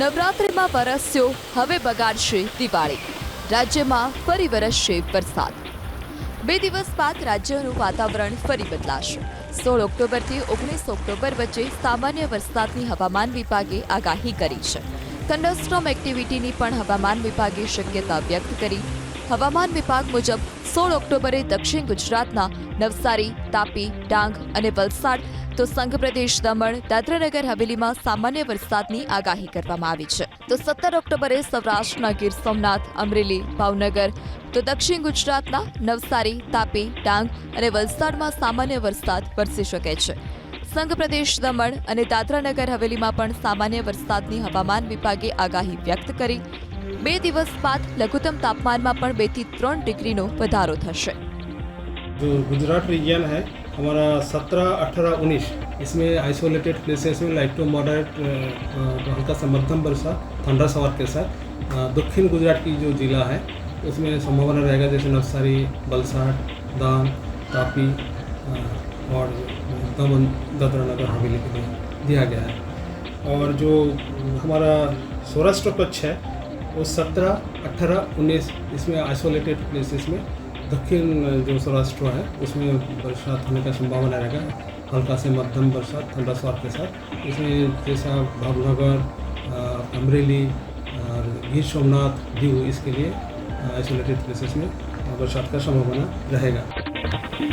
નવરાત્રિમાં વરસ્યો હવે બગાડશે દિવાળી રાજ્યમાં ફરી વરસશે વરસાદ બે દિવસ બાદ રાજ્યનું વાતાવરણ ફરી બદલાશે સોળ ઓક્ટોબરથી ઓગણીસ ઓક્ટોબર વચ્ચે સામાન્ય વરસાદની હવામાન વિભાગે આગાહી કરી છે થંડરસ્ટોમ એક્ટિવિટીની પણ હવામાન વિભાગે શક્યતા વ્યક્ત કરી હવામાન વિભાગ મુજબ સોળ ઓક્ટોબરે દક્ષિણ ગુજરાતના નવસારી તાપી ડાંગ અને વલસાડ તો સંઘ પ્રદેશ દમણ દાદરાનગર હવેલીમાં સામાન્ય વરસાદની આગાહી કરવામાં આવી છે તો સત્તર ઓક્ટોબરે સૌરાષ્ટ્રના ગીર સોમનાથ અમરેલી ભાવનગર તો દક્ષિણ ગુજરાતના નવસારી તાપી ડાંગ અને વલસાડમાં સામાન્ય વરસાદ વરસી શકે છે સંઘ પ્રદેશ દમણ અને દાદરાનગર હવેલીમાં પણ સામાન્ય વરસાદની હવામાન વિભાગે આગાહી વ્યક્ત કરી બે દિવસ બાદ લઘુતમ તાપમાનમાં પણ બેથી 3 ડિગ્રીનો ઘટાડો થશે. જો ગુજરાત રિજન હે અમાર 17 18 19 इसमें आइसोलेटेड プレ सेस में लाइट टू मॉडरेट થોડુંક સમર્થન વરસતા ઠંડા સાવત કે સાત દક્ષિણ ગુજરાત કી જો જિલ્લા હે उसमे સંભાવના રહેગા જેત નસારી બલસાડ દા તાપી થોડુંક ઘટાડો લાગા ભલે કી દિયા ગયા હે ઓર જો અમારા ઓરસ્ટ્રકટ છે वो सत्रह अठारह उन्नीस इसमें आइसोलेटेड प्लेसेस में दक्षिण जो सौराष्ट्र है उसमें बरसात होने का संभावना रहेगा हल्का से मध्यम बरसात ठंडा स्वाद के साथ इसमें जैसा भावनगर अमरेली गिर सोमनाथ दीव इसके लिए आइसोलेटेड प्लेसेस में बरसात का संभावना रहेगा